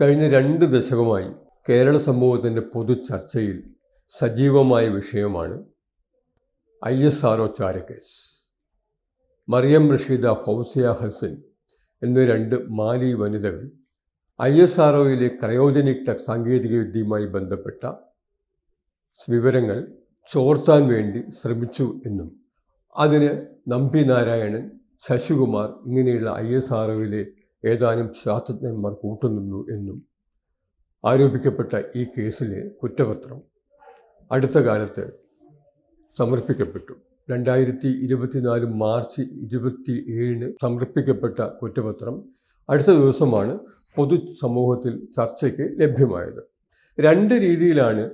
കഴിഞ്ഞ രണ്ട് ദശകമായി കേരള സമൂഹത്തിന്റെ പൊതു ചർച്ചയിൽ സജീവമായ വിഷയമാണ് ഐ എസ് ആർ ഒ ചാരക്കേസ് മറിയം റഷീദ ഫൗസിയ ഹസൻ എന്ന രണ്ട് മാലി വനിതകൾ ഐ എസ് ആർ ഒയിലെ ക്രയോജനിക് സാങ്കേതികവിദ്യയുമായി ബന്ധപ്പെട്ട വിവരങ്ങൾ ചോർത്താൻ വേണ്ടി ശ്രമിച്ചു എന്നും അതിന് നമ്പി നാരായണൻ ശശികുമാർ ഇങ്ങനെയുള്ള ഐ എസ് ആർ ഒയിലെ ഏതാനും ശാസ്ത്രജ്ഞന്മാർ കൂട്ടുനിന്നു എന്നും ആരോപിക്കപ്പെട്ട ഈ കേസിലെ കുറ്റപത്രം അടുത്ത കാലത്ത് സമർപ്പിക്കപ്പെട്ടു. രണ്ടായിരത്തി ഇരുപത്തിനാല് മാർച്ച് ഇരുപത്തി ഏഴിന് സമർപ്പിക്കപ്പെട്ട കുറ്റപത്രം അടുത്ത ദിവസമാണ് പൊതു സമൂഹത്തിൽ ചർച്ചയ്ക്ക് ലഭ്യമായത്. രണ്ട് രീതിയിലാണ്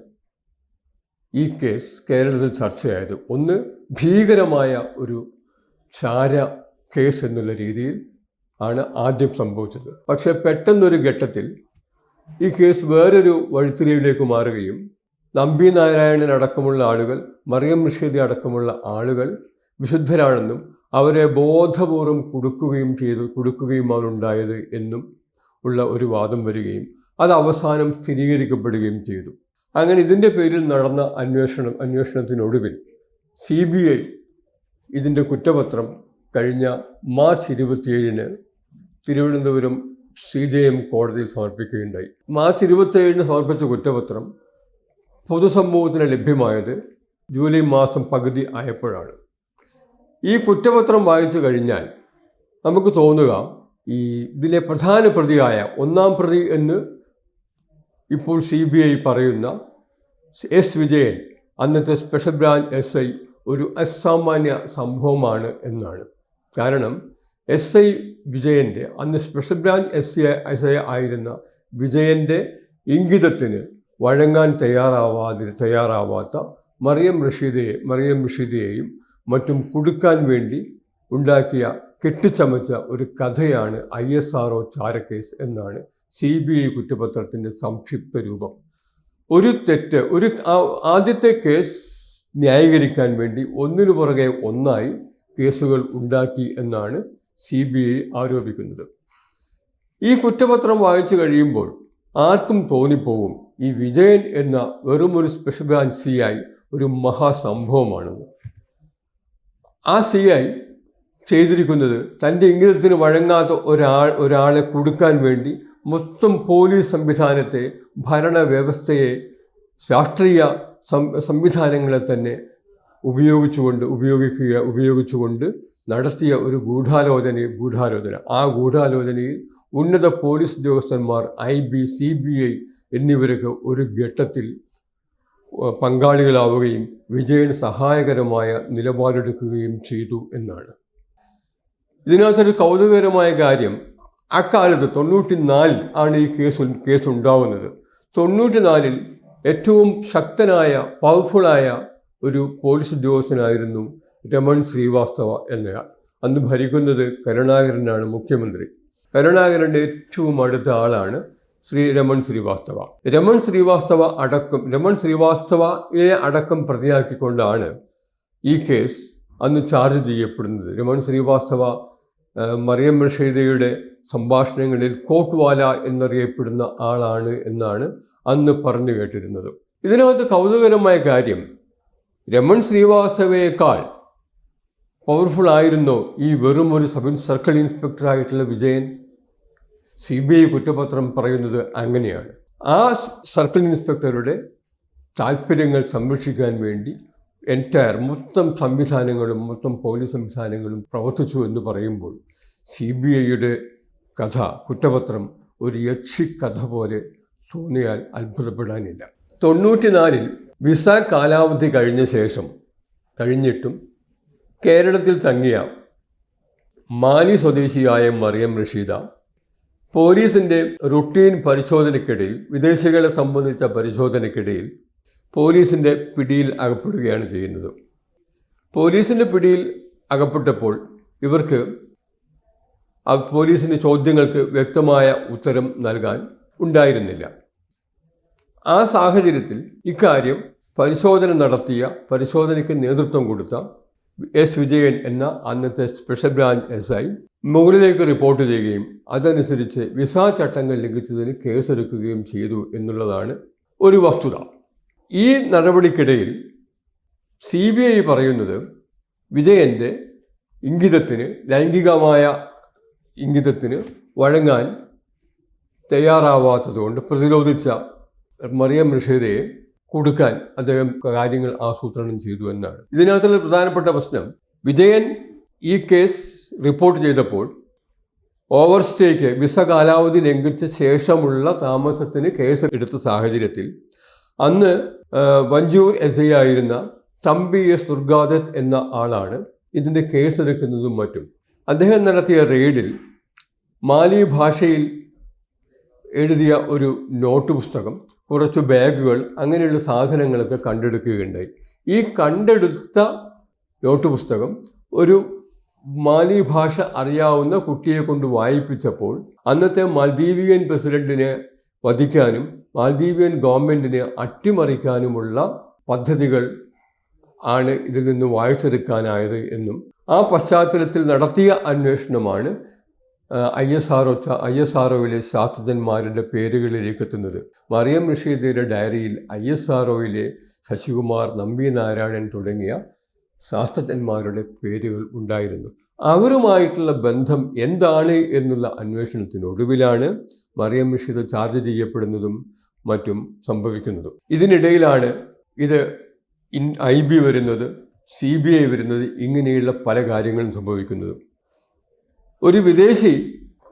ഈ കേസ് കേരളത്തിൽ ചർച്ചയായത്. ഒന്ന് ഭീകരമായ ഒരു ചാര കേസ് എന്നുള്ള രീതിയിൽ ആണ് ആദ്യം സംഭവിച്ചത്. പക്ഷേ പെട്ടെന്നൊരു ഘട്ടത്തിൽ ഈ കേസ് വേറൊരു വഴിത്തിരിവിലേക്ക് മാറുകയും നമ്പി നാരായണൻ അടക്കമുള്ള ആളുകൾ മറിയം റഷീദ് അടക്കമുള്ള ആളുകൾ വിശുദ്ധരാണെന്നും അവരെ ബോധപൂർവം കുടുക്കുകയും ചെയ്തു കുടുക്കുകയുമാണ് ഉണ്ടായത് എന്നും ഉള്ള ഒരു വാദം വരികയും അത് അവസാനം സ്ഥിരീകരിക്കപ്പെടുകയും ചെയ്തു. അങ്ങനെ ഇതിന്റെ പേരിൽ നടന്ന അന്വേഷണം അന്വേഷണത്തിനൊടുവിൽ സി ബി ഐ ഇതിന്റെ കുറ്റപത്രം കഴിഞ്ഞ മാർച്ച് ഇരുപത്തിയേഴിന് തിരുവനന്തപുരം സി ജെ എം കോടതിയിൽ സമർപ്പിക്കുകയുണ്ടായി. മാർച്ച് ഇരുപത്തിയേഴിന് സമർപ്പിച്ച കുറ്റപത്രം പൊതുസമൂഹത്തിന് ലഭ്യമായത് ജൂലൈ മാസം പകുതി ആയപ്പോഴാണ്. ഈ കുറ്റപത്രം വായിച്ചു കഴിഞ്ഞാൽ നമുക്ക് തോന്നുക ഈ ഇതിലെ പ്രധാന പ്രതിയായ ഒന്നാം പ്രതി എന്ന് ഇപ്പോൾ സി ബി ഐ പറയുന്ന എസ് വിജയൻ അന്നത്തെ സ്പെഷ്യൽ ബ്രാഞ്ച് എസ് ഐ ഒരു അസാമാന്യ സംഭവമാണ് എന്നാണ്. കാരണം എസ് ഐ വിജയന്റെ അന്ന് special branch S I S I ആയിരുന്ന വിജയന്റെ ഇംഗിതത്തിന് വഴങ്ങാൻ തയ്യാറാവാതി തയ്യാറാവാത്ത മറിയം റഷീദയെ മറിയം റഷീദയെയും മറ്റും കുടുക്കാൻ വേണ്ടി ഉണ്ടാക്കിയ കെട്ടിച്ചമച്ച ഒരു കഥയാണ് ഐ എസ് ആർ ഒ ചാരക്കേസ് എന്നാണ് സി ബി ഐ കുറ്റപത്രത്തിന്റെ സംക്ഷിപ്ത രൂപം. ഒരു തെറ്റ് ഒരു ആദ്യത്തെ കേസ് ന്യായീകരിക്കാൻ വേണ്ടി ഒന്നിനു പുറകെ ഒന്നായി കേസുകൾ ഉണ്ടാക്കി എന്നാണ് സി ബി ഐ ആരോപിക്കുന്നത്. ഈ കുറ്റപത്രം വായിച്ചു കഴിയുമ്പോൾ ആർക്കും തോന്നിപ്പോകും ഈ വിജയൻ എന്ന വെറുമൊരു സ്പെഷ്യൽ ബ്രാഞ്ച് സി ഐ ഒരു മഹാസംഭവമാണെന്ന്. ആ സി ഐ ചെയ്തിരിക്കുന്നത് തന്റെ ഇംഗിതത്തിന് വഴങ്ങാത്ത ഒരാൾ ഒരാളെ കൊടുക്കാൻ വേണ്ടി മൊത്തം പോലീസ് സംവിധാനത്തെ ഭരണവ്യവസ്ഥയെ രാഷ്ട്രീയ സംവിധാനങ്ങളെ തന്നെ ഉപയോഗിച്ചുകൊണ്ട് ഉപയോഗിക്കുക ഉപയോഗിച്ചുകൊണ്ട് നടത്തിയ ഒരു ഗൂഢാലോചന ഗൂഢാലോചന. ആ ഗൂഢാലോചനയിൽ ഉന്നത പോലീസ് ഉദ്യോഗസ്ഥന്മാർ I B C B I എന്നിവരൊക്കെ ഒരു ഘട്ടത്തിൽ പങ്കാളികളാവുകയും വിജയൻ സഹായകരമായ നിലപാടെടുക്കുകയും ചെയ്തു എന്നാണ്. ഇതിനകത്തൊരു കൗതുകകരമായ കാര്യം അക്കാലത്ത് തൊണ്ണൂറ്റി നാലിൽ ആണ് ഈ കേസ് കേസ് ഉണ്ടാവുന്നത് തൊണ്ണൂറ്റി നാലിൽ ഏറ്റവും ശക്തനായ പവർഫുള്ളായ ഒരു പോലീസ് ഉദ്യോഗസ്ഥനായിരുന്നു രമൺ ശ്രീവാസ്തവ എന്നയാൾ അന്ന് ഭരിക്കുന്നത് കരുണാകരനാണ് മുഖ്യമന്ത്രി. കരുണാകരന്റെ ഏറ്റവും അടുത്ത ആളാണ് ശ്രീ രമൺ ശ്രീവാസ്തവ. രമൺ ശ്രീവാസ്തവ അടക്കം രമൺ ശ്രീവാസ്തവയെ അടക്കം പ്രതിയാക്കിക്കൊണ്ടാണ് ഈ കേസ് അന്ന് ചാർജ് ചെയ്യപ്പെടുന്നത്. രമൺ ശ്രീവാസ്തവ മറിയം റഷീദയുടെ സംഭാഷണങ്ങളിൽ കോട്ട്വാല എന്നറിയപ്പെടുന്ന ആളാണ് എന്നാണ് അന്ന് പറഞ്ഞു കേട്ടിരുന്നത്. ഇതിനകത്ത് കൗതുകരമായ കാര്യം രമൺ ശ്രീവാസ്തവയേക്കാൾ പവർഫുൾ ആയിരുന്നോ ഈ വെറും ഒരു സബ് സർക്കിൾ ഇൻസ്പെക്ടറായിട്ടുള്ള വിജയൻ? സി ബി ഐ കുറ്റപത്രം പറയുന്നത് അങ്ങനെയാണ്. ആ സർക്കിൾ ഇൻസ്പെക്ടറുടെ താല്പര്യങ്ങൾ സംരക്ഷിക്കാൻ വേണ്ടി എന്റയർ മൊത്തം സംവിധാനങ്ങളും മൊത്തം പോലീസ് സംവിധാനങ്ങളും പ്രവർത്തിച്ചു എന്ന് പറയുമ്പോൾ സി ബി ഐയുടെ കഥ കുറ്റപത്രം ഒരു യക്ഷിക്കഥ പോലെ തോന്നിയാൽ അത്ഭുതപ്പെടാനില്ല. തൊണ്ണൂറ്റിനാലിൽ വിസ കാലാവധി കഴിഞ്ഞ ശേഷം കഴിഞ്ഞിട്ടും കേരളത്തിൽ തങ്ങിയ മാലി സ്വദേശിയായ മറിയം റഷീദ പോലീസിന്റെ റുട്ടീൻ പരിശോധനയ്ക്കിടയിൽ വിദേശികളെ സംബന്ധിച്ച പരിശോധനയ്ക്കിടയിൽ പോലീസിന്റെ പിടിയിൽ അകപ്പെടുകയാണ് ചെയ്യുന്നത്. പോലീസിന്റെ പിടിയിൽ അകപ്പെട്ടപ്പോൾ ഇവർക്ക് ആ പോലീസിന്റെ ചോദ്യങ്ങൾക്ക് വ്യക്തമായ ഉത്തരം നൽകാൻ ഉണ്ടായിരുന്നില്ല. ആ സാഹചര്യത്തിൽ ഇക്കാര്യം പരിശോധന നടത്തിയ പരിശോധനയ്ക്ക് നേതൃത്വം കൊടുത്ത എസ് വിജയൻ എന്ന അന്നത്തെ സ്പെഷ്യൽ ബ്രാഞ്ച് എസ് ഐ മുകളിലേക്ക് റിപ്പോർട്ട് ചെയ്യുകയും അതനുസരിച്ച് വിസ ചട്ടങ്ങൾ ലംഘിച്ചതിന് കേസെടുക്കുകയും ചെയ്തു എന്നുള്ളതാണ് ഒരു വസ്തുത. ഈ നടപടിക്കിടയിൽ സി ബി ഐ പറയുന്നത് വിജയന്റെ ഇംഗിതത്തിന് ലൈംഗികമായ ഇംഗിതത്തിന് വഴങ്ങാൻ തയ്യാറാവാത്തതുകൊണ്ട് പ്രതിരോധിച്ച മറിയം റഷീദയെ കൊടുക്കാൻ അദ്ദേഹം കാര്യങ്ങൾ ആസൂത്രണം ചെയ്തു എന്നാണ്. ഇതിനകത്തുള്ള പ്രധാനപ്പെട്ട പ്രശ്നം വിജയൻ ഈ കേസ് റിപ്പോർട്ട് ചെയ്തപ്പോൾ ഓവർ സ്റ്റേക്ക് വിസ കാലാവധി ലംഘിച്ച ശേഷമുള്ള താമസത്തിന് കേസ് എടുത്ത സാഹചര്യത്തിൽ അന്ന് വഞ്ചൂർ എസ് ഐ ആയിരുന്ന തമ്പി എസ് ദുർഗാദത്ത് എന്ന ആളാണ് ഇതിന്റെ കേസെടുക്കുന്നതും മറ്റും. അദ്ദേഹം നടത്തിയ റെയ്ഡിൽ മാലി ഭാഷയിൽ എഴുതിയ ഒരു നോട്ട് പുസ്തകം കുറച്ച് ബാഗുകൾ അങ്ങനെയുള്ള സാധനങ്ങളൊക്കെ കണ്ടെടുക്കുകയുണ്ടായി. ഈ കണ്ടെടുത്ത നോട്ട് പുസ്തകം ഒരു മാലി ഭാഷ അറിയാവുന്ന കുട്ടിയെ കൊണ്ട് വായിപ്പിച്ചപ്പോൾ അന്നത്തെ മാൽദ്വീപിയൻ പ്രസിഡന്റിനെ വധിക്കാനും മാൽദ്വീപിയൻ ഗവൺമെന്റിനെ അട്ടിമറിക്കാനുമുള്ള പദ്ധതികൾ ആണ് ഇതിൽ നിന്ന് വായിച്ചെടുക്കാനായത് എന്നും ആ പശ്ചാത്തലത്തിൽ നടത്തിയ അന്വേഷണമാണ് I S R I S R ശാസ്ത്രജ്ഞന്മാരുടെ പേരുകളിലേക്ക് എത്തുന്നത്. മറിയം റഷീദയുടെ ഡയറിയിൽ I S R Sasikumar Nambi Narayanan തുടങ്ങിയ ശാസ്ത്രജ്ഞന്മാരുടെ പേരുകൾ ഉണ്ടായിരുന്നു. അവരുമായിട്ടുള്ള ബന്ധം എന്താണ് എന്നുള്ള അന്വേഷണത്തിനൊടുവിലാണ് മറിയം റഷീദ് ചാർജ് ചെയ്യപ്പെടുന്നതും മറ്റും സംഭവിക്കുന്നതും. ഇതിനിടയിലാണ് ഇത് ഐ ബി വരുന്നത് സി ബി ഐ വരുന്നത് ഇങ്ങനെയുള്ള പല കാര്യങ്ങളും സംഭവിക്കുന്നതും. ഒരു വിദേശി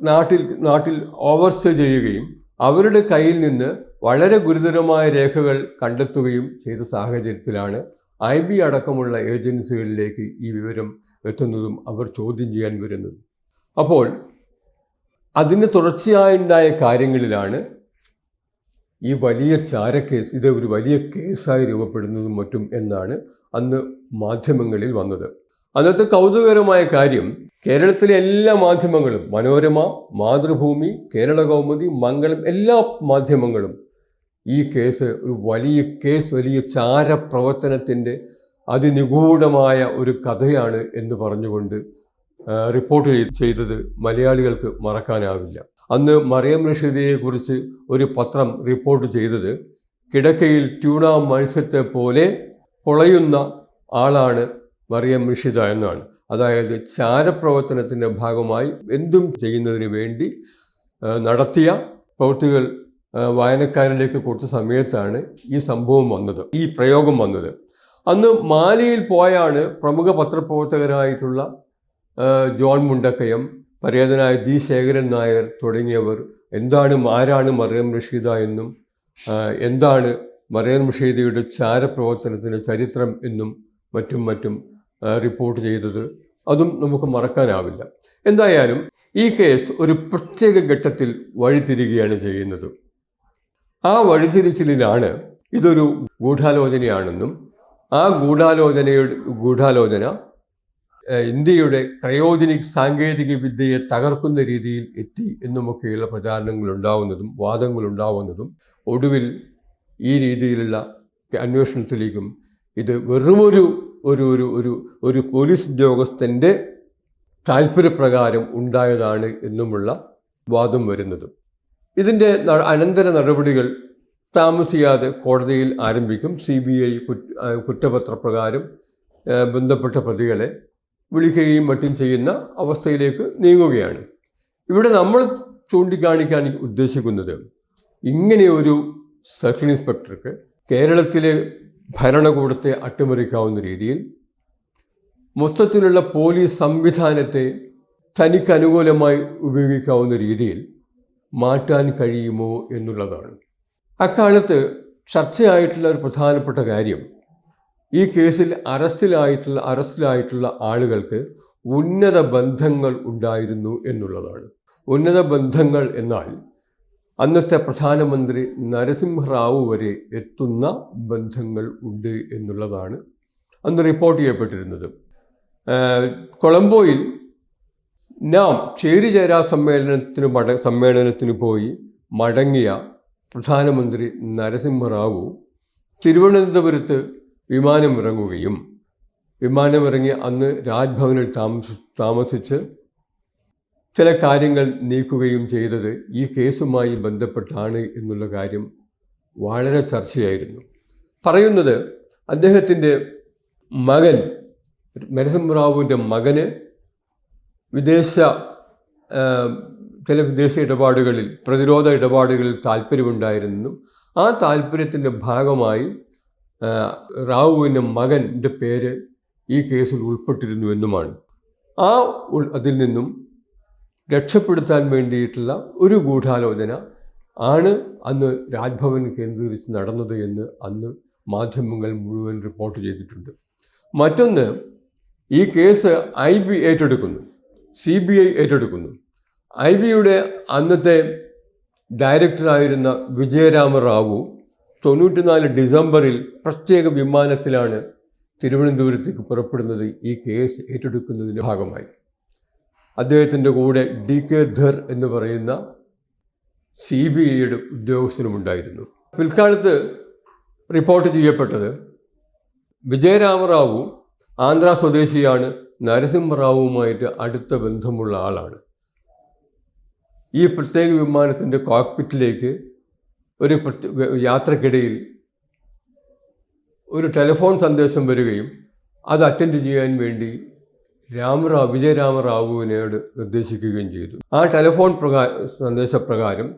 നാട്ടിൽ നാട്ടിൽ ഓവർസ്റ്റേ ചെയ്യുകയും അവരുടെ കയ്യിൽ നിന്ന് വളരെ ഗുരുതരമായ രേഖകൾ കണ്ടെത്തുകയും ചെയ്ത സാഹചര്യത്തിലാണ് ഐ ബി അടക്കമുള്ള ഏജൻസികളിലേക്ക് ഈ വിവരം എത്തുന്നതും അവർ ചോദ്യം ചെയ്യാൻ വരുന്നതും. അപ്പോൾ അതിന് തുടർച്ചയായുണ്ടായ കാര്യങ്ങളിലാണ് ഈ വലിയ ചാരക്കേസ് ഇത് ഒരു വലിയ കേസായി രൂപപ്പെടുന്നതും മറ്റും എന്നാണ് അന്ന് മാധ്യമങ്ങളിൽ വന്നത്. അന്നത്തെ കൗതുകകരമായ കാര്യം കേരളത്തിലെ എല്ലാ മാധ്യമങ്ങളും മനോരമ മാതൃഭൂമി കേരള കൗമുദി മംഗളം എല്ലാ മാധ്യമങ്ങളും ഈ കേസ് ഒരു വലിയ കേസ് വലിയ ചാരപ്രവർത്തനത്തിന്റെ അതിനിഗൂഢമായ ഒരു കഥയാണ് എന്ന് പറഞ്ഞുകൊണ്ട് റിപ്പോർട്ട് ചെയ്- ചെയ്തത് മലയാളികൾക്ക് മറക്കാനാവില്ല. അന്ന് മറിയം റഷീദിയെക്കുറിച്ച് ഒരു പത്രം റിപ്പോർട്ട് ചെയ്തത് കിടക്കയിൽ ട്യൂണ മത്സ്യത്തെ പോലെ പൊളയുന്ന ആളാണ് മറിയം മിഷിത എന്നാണ്. അതായത് ചാരപ്രവർത്തനത്തിന്റെ ഭാഗമായി എന്തും ചെയ്യുന്നതിന് വേണ്ടി നടത്തിയ പ്രവൃത്തികൾ വായനക്കാരിലേക്ക് കൊടുത്ത സമയത്താണ് ഈ സംഭവം വന്നത് ഈ പ്രയോഗം വന്നത്. അന്ന് മാലിയിൽ പോയാണ് പ്രമുഖ പത്രപ്രവർത്തകരായിട്ടുള്ള ജോൺ മുണ്ടക്കയം പരേതനായ ജി ശേഖരൻ നായർ തുടങ്ങിയവർ എന്താണ് ആരാണ് മറിയം റഷീദ എന്നും എന്താണ് മറിയം റഷീദയുടെ ചാരപ്രവർത്തനത്തിന്റെ ചരിത്രം എന്നും മറ്റും മറ്റും റിപ്പോർട്ട് ചെയ്തത് അതും നമുക്ക് മറക്കാനാവില്ല. എന്തായാലും ഈ കേസ് ഒരു പ്രത്യേക ഘട്ടത്തിൽ വഴിതിരികയാണ് ചെയ്യുന്നത്. ആ വഴിതിരിച്ചിലാണ് ഇതൊരു ഗൂഢാലോചനയാണെന്നും ആ ഗൂഢാലോചനയുടെ ഗൂഢാലോചന ഇന്ത്യയുടെ ക്രയോജനിക് സാങ്കേതിക വിദ്യയെ തകർക്കുന്ന രീതിയിൽ എത്തി എന്നുമൊക്കെയുള്ള പ്രചാരണങ്ങൾ ഉണ്ടാവുന്നതും വാദങ്ങൾ ഉണ്ടാവുന്നതും ഒടുവിൽ ഈ രീതിയിലുള്ള അന്വേഷണത്തിലേക്കും ഇത് വെറുമൊരു ഒരു ഒരു ഒരു ഒരു പോലീസ് ഉദ്യോഗസ്ഥന്റെ താല്പര്യപ്രകാരം ഉണ്ടായതാണ് എന്നുമുള്ള വാദം വരുന്നത്. ഇതിന്റെ അനന്തര നടപടികൾ താമസിയാതെ കോടതിയിൽ ആരംഭിക്കും. സി ബി ഐ കുറ്റപത്രപ്രകാരം ബന്ധപ്പെട്ട പ്രതികളെ വിളിക്കുകയും മറ്റും ചെയ്യുന്ന അവസ്ഥയിലേക്ക് നീങ്ങുകയാണ്. ഇവിടെ നമ്മൾ ചൂണ്ടിക്കാണിക്കാൻ ഉദ്ദേശിക്കുന്നത് ഇങ്ങനെ ഒരു സർക്കിൾ ഇൻസ്പെക്ടർക്ക് കേരളത്തിലെ ഭരണകൂടത്തെ അട്ടിമറിക്കാവുന്ന രീതിയിൽ മൊത്തത്തിലുള്ള പോലീസ് സംവിധാനത്തെ തനിക്ക് അനുകൂലമായി ഉപയോഗിക്കാവുന്ന രീതിയിൽ മാറ്റാൻ കഴിയുമോ എന്നുള്ളതാണ്. അക്കാലത്ത് ചർച്ചയായിട്ടുള്ള ഒരു പ്രധാനപ്പെട്ട കാര്യം ഈ കേസിൽ അറസ്റ്റിലായിട്ടുള്ള അറസ്റ്റിലായിട്ടുള്ള ആളുകൾക്ക് ഉന്നത ബന്ധങ്ങൾ ഉണ്ടായിരുന്നു എന്നുള്ളതാണ്. ഉന്നത ബന്ധങ്ങൾ എന്നാൽ അന്നത്തെ പ്രധാനമന്ത്രി നരസിംഹറാവു വരെ എത്തുന്ന ബന്ധങ്ങൾ ഉണ്ട് എന്നുള്ളതാണ് അന്ന് റിപ്പോർട്ട് ചെയ്യപ്പെട്ടിരുന്നത്. കൊളംബോയിൽ നാം ചേരിചേരാ സമ്മേളനത്തിന് മട സമ്മേളനത്തിന് പോയി മടങ്ങിയ പ്രധാനമന്ത്രി നരസിംഹറാവു തിരുവനന്തപുരത്ത് വിമാനമിറങ്ങുകയും വിമാനമിറങ്ങി അന്ന് രാജ്ഭവനിൽ താമസി താമസിച്ച് ചില കാര്യങ്ങൾ നീക്കുകയും ചെയ്തത് ഈ കേസുമായി ബന്ധപ്പെട്ടാണ് എന്നുള്ള കാര്യം വളരെ ചർച്ചയായിരുന്നു. പറയുന്നത് അദ്ദേഹത്തിന്റെ മകൻ നരസിംഹറാവുവിന്റെ മകന് വിദേശ ചില വിദേശ ഇടപാടുകളിൽ പ്രതിരോധ ഇടപാടുകളിൽ താല്പര്യമുണ്ടായിരുന്നു. ആ താല്പര്യത്തിന്റെ ഭാഗമായി റാവുവിന്റെ മകന്റെ പേര് ഈ കേസിൽ ഉൾപ്പെട്ടിരുന്നു എന്നുമാണ്. ആ അതിൽ നിന്നും രക്ഷപ്പെടുത്താൻ വേണ്ടിയിട്ടുള്ള ഒരു ഗൂഢാലോചന ആണ് അന്ന് രാജ്ഭവൻ കേന്ദ്രീകരിച്ച് നടന്നത് എന്ന് അന്ന് മാധ്യമങ്ങൾ മുഴുവൻ റിപ്പോർട്ട് ചെയ്തിട്ടുണ്ട്. മറ്റൊന്ന് ഈ കേസ് ഐ ബി ഏറ്റെടുക്കുന്നു സി ബി ഐ ഏറ്റെടുക്കുന്നു. ഐ ബിയുടെ അന്നത്തെ ഡയറക്ടറായിരുന്ന വിജയരാമ റാവു തൊണ്ണൂറ്റിനാല് ഡിസംബറിൽ പ്രത്യേക വിമാനത്തിലാണ് തിരുവനന്തപുരത്തേക്ക് പുറപ്പെടുന്നത് ഈ കേസ് ഏറ്റെടുക്കുന്നതിന്റെ ഭാഗമായി. അദ്ദേഹത്തിന്റെ കൂടെ ഡി കെ ധർ എന്ന് പറയുന്ന സി ബി ഐയുടെ ഉദ്യോഗസ്ഥനുമുണ്ടായിരുന്നു. പിൽക്കാലത്ത് റിപ്പോർട്ട് ചെയ്യപ്പെട്ടത് വിജയരാമറാവു ആന്ധ്ര സ്വദേശിയാണ് നരസിംഹറാവുമായിട്ട് അടുത്ത ബന്ധമുള്ള ആളാണ്. ഈ പ്രത്യേക വിമാനത്തിന്റെ കോക്പിറ്റിലേക്ക് ഒരു യാത്രക്കിടയിൽ ഒരു ടെലിഫോൺ സന്ദേശം വരികയും അത് അറ്റൻഡ് ചെയ്യാൻ വേണ്ടി രാമറാവ് വിജയരാമറാവുവിനോട് നിർദ്ദേശിക്കുകയും ചെയ്തു. ആ ടെലിഫോൺ പ്രകാ സന്ദേശപ്രകാരം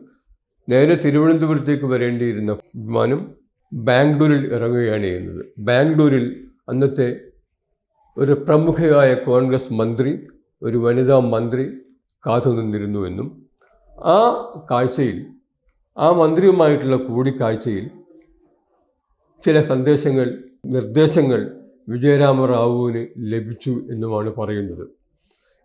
നേരെ തിരുവനന്തപുരത്തേക്ക് വരേണ്ടിയിരുന്ന വിമാനം ബാംഗ്ലൂരിൽ ഇറങ്ങുകയാണ് ചെയ്യുന്നത്. ബാംഗ്ലൂരിൽ അന്നത്തെ ഒരു പ്രമുഖയായ കോൺഗ്രസ് മന്ത്രി ഒരു വനിതാ മന്ത്രി കാത്തു നിന്നിരുന്നുവെന്നും ആ കാഴ്ചയിൽ ആ മന്ത്രിയുമായിട്ടുള്ള കൂടിക്കാഴ്ചയിൽ ചില സന്ദേശങ്ങൾ നിർദ്ദേശങ്ങൾ വിജയരാമറാവുവിന് ലഭിച്ചു എന്നുമാണ് പറയുന്നത്.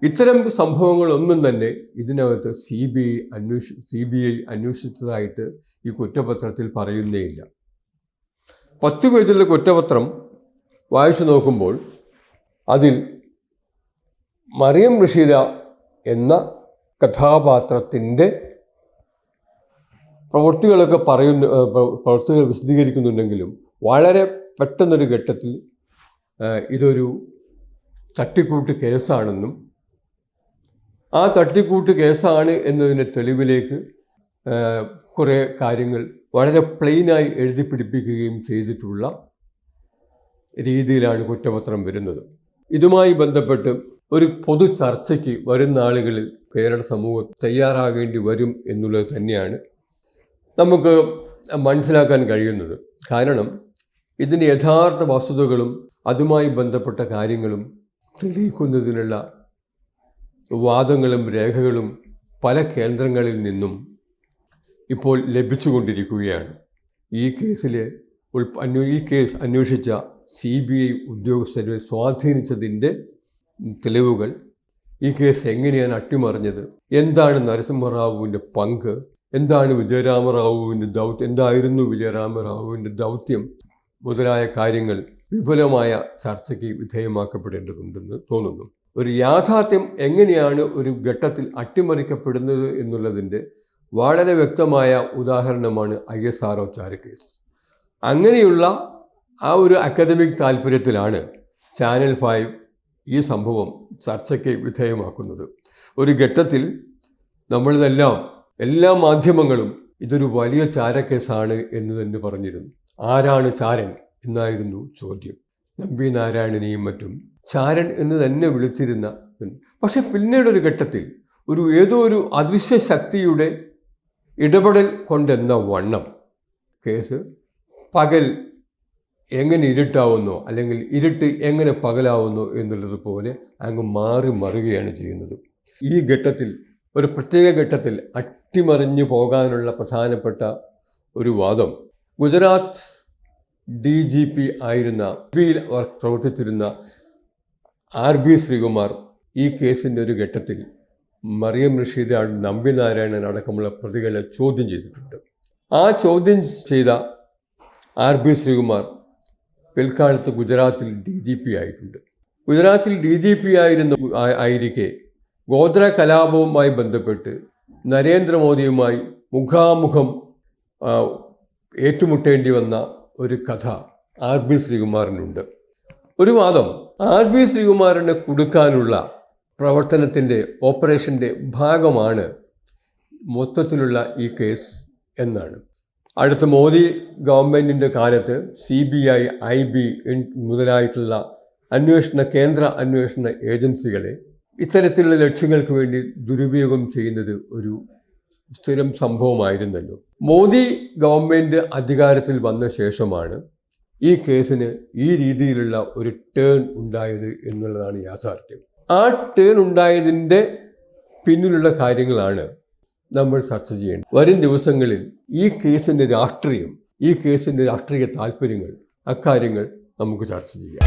ഇത്തരം സംഭവങ്ങളൊന്നും തന്നെ ഇതിനകത്ത് സി ബി ഐ അന്വേഷി സി ബി ഐ അന്വേഷിച്ചതായിട്ട് ഈ കുറ്റപത്രത്തിൽ പറയുന്നേയില്ല. പത്ത് പേജിലെ കുറ്റപത്രം വായിച്ചു നോക്കുമ്പോൾ അതിൽ മറിയം റഷീദ എന്ന കഥാപാത്രത്തിന്റെ പ്രവൃത്തികളൊക്കെ പറയുന്ന പ്രവൃത്തികൾ വിശദീകരിക്കുന്നുണ്ടെങ്കിലും വളരെ പെട്ടെന്നൊരു ഘട്ടത്തിൽ ഇതൊരു തട്ടിക്കൂട്ട് കേസാണെന്നും ആ തട്ടിക്കൂട്ട് കേസാണ് എന്നതിന്റെ തെളിവിലേക്ക് കുറേ കാര്യങ്ങൾ വളരെ പ്ലെയിനായി എഴുതി പിടിപ്പിക്കുകയും ചെയ്തിട്ടുള്ള രീതിയിലാണ് കുറ്റപത്രം വരുന്നത്. ഇതുമായി ബന്ധപ്പെട്ട് ഒരു പൊതു ചർച്ചയ്ക്ക് വരും നാളുകളിൽ കേരള സമൂഹം തയ്യാറാകേണ്ടി വരും എന്നുള്ളത് തന്നെയാണ് നമുക്ക് മനസ്സിലാക്കാൻ കഴിയുന്നത്. കാരണം ഇതിന്റെ യഥാർത്ഥ വസ്തുതകളും അതുമായി ബന്ധപ്പെട്ട കാര്യങ്ങളും തെളിയിക്കുന്നതിനുള്ള വാദങ്ങളും രേഖകളും പല കേന്ദ്രങ്ങളിൽ നിന്നും ഇപ്പോൾ ലഭിച്ചുകൊണ്ടിരിക്കുകയാണ്. ഈ കേസിലെ അന്വ ഈ കേസ് അന്വേഷിച്ച സി ബി ഐ ഉദ്യോഗസ്ഥരെ സ്വാധീനിച്ചതിന്റെ തെളിവുകൾ ഈ കേസ് എങ്ങനെയാണ് അട്ടിമറിഞ്ഞത്? എന്താണ് നരസിംഹറാവുവിന്റെ പങ്ക്? എന്താണ് വിജയരാമറാവുവിന്റെ ദൗത്യം? എന്തായിരുന്നു വിജയരാമറാവുവിന്റെ ദൗത്യം? മുതലായ കാര്യങ്ങൾ വിപുലമായ ചർച്ചയ്ക്ക് വിധേയമാക്കപ്പെടേണ്ടതുണ്ടെന്ന് തോന്നുന്നു. ഒരു യാഥാർത്ഥ്യം എങ്ങനെയാണ് ഒരു ഘട്ടത്തിൽ അട്ടിമറിക്കപ്പെടുന്നത് എന്നുള്ളതിന്റെ വളരെ വ്യക്തമായ ഉദാഹരണമാണ് ഐ എസ് ആർ ഒ ചാരക്കേസ് അങ്ങനെയുള്ള ആ ഒരു അക്കാദമിക് താല്പര്യത്തിലാണ് ചാനൽ ഫൈവ് ഈ സംഭവം ചർച്ചയ്ക്ക് വിധേയമാക്കുന്നത്. ഒരു ഘട്ടത്തിൽ നമ്മളിതെല്ലാം എല്ലാ മാധ്യമങ്ങളും ഇതൊരു വലിയ ചാരക്കേസാണ് എന്ന് തന്നെ പറഞ്ഞിരുന്നു. ആരാണ് ചാരൻ? എന്നായിരുന്നു ചോദ്യം. നമ്പി നാരായണനെയും മറ്റും. ചാരൻ എന്ന് തന്നെ വിളിച്ചിരുന്ന പക്ഷെ പിന്നീടൊരു ഘട്ടത്തിൽ ഒരു ഏതോ ഒരു അദൃശ്യ ശക്തിയുടെ ഇടപെടൽ കൊണ്ടെന്ന വണ്ണം. കേസ് പകൽ എങ്ങനെ ഇരുട്ടാവുന്നോ അല്ലെങ്കിൽ ഇരുട്ട് എങ്ങനെ പകലാവുന്നോ എന്നുള്ളത് പോലെ അങ്ങ് മാറി മറുകയാണ് ചെയ്യുന്നത്. ഈ ഘട്ടത്തിൽ ഒരു പ്രത്യേക ഘട്ടത്തിൽ അട്ടിമറിഞ്ഞു പോകാനുള്ള പ്രധാനപ്പെട്ട ഒരു വാദം ഗുജറാത്ത് ഡി ജി പി ആയിരുന്ന ബിയിൽ അവർ പ്രവർത്തിച്ചിരുന്ന ആർ ബി ശ്രീകുമാർ ഈ കേസിന്റെ ഒരു ഘട്ടത്തിൽ മറിയം റഷീദ് നമ്പി നാരായണൻ അടക്കമുള്ള പ്രതികളെ ചോദ്യം ചെയ്തിട്ടുണ്ട്. ആ ചോദ്യം ചെയ്ത ആർ ബി ശ്രീകുമാർ പിൽക്കാലത്ത് ഗുജറാത്തിൽ ഡി ജി പി ആയിട്ടുണ്ട്. ഗുജറാത്തിൽ ഡി ജി പി ആയിരുന്ന ആയിരിക്കെ ഗോത്ര കലാപവുമായി ബന്ധപ്പെട്ട് നരേന്ദ്രമോദിയുമായി മുഖാമുഖം ഏറ്റുമുട്ടേണ്ടി വന്ന ഒരു കഥ ആർ ബി ശ്രീകുമാറിനുണ്ട്. ഒരു വാദം ആർ ബി ശ്രീകുമാറിന് കൊടുക്കാനുള്ള പ്രവർത്തനത്തിന്റെ ഓപ്പറേഷന്റെ ഭാഗമാണ് മൊത്തത്തിലുള്ള ഈ കേസ് എന്നാണ്. അടുത്ത മോദി ഗവൺമെന്റിന്റെ കാലത്ത് C B I I B മുതലായിട്ടുള്ള അന്വേഷണ കേന്ദ്ര അന്വേഷണ ഏജൻസികളെ ഇത്തരത്തിലുള്ള ലക്ഷ്യങ്ങൾക്ക് വേണ്ടി ദുരുപയോഗം ചെയ്യുന്നത് ഒരു സ്ഥിരം സംഭവമായിരുന്നല്ലോ. മോദി ഗവൺമെന്റ് അധികാരത്തിൽ വന്ന ശേഷമാണ് ഈ കേസിന് ഈ രീതിയിലുള്ള ഒരു ടേൺ ഉണ്ടായത് എന്നുള്ളതാണ് യാഥാർത്ഥ്യം. ആ ടേൺ ഉണ്ടായതിന്റെ പിന്നിലുള്ള കാര്യങ്ങളാണ് നമ്മൾ ചർച്ച ചെയ്യേണ്ടത്. വരും ദിവസങ്ങളിൽ ഈ കേസിന്റെ രാഷ്ട്രീയം ഈ കേസിന്റെ രാഷ്ട്രീയ താല്പര്യങ്ങൾ അക്കാര്യങ്ങൾ നമുക്ക് ചർച്ച ചെയ്യാം.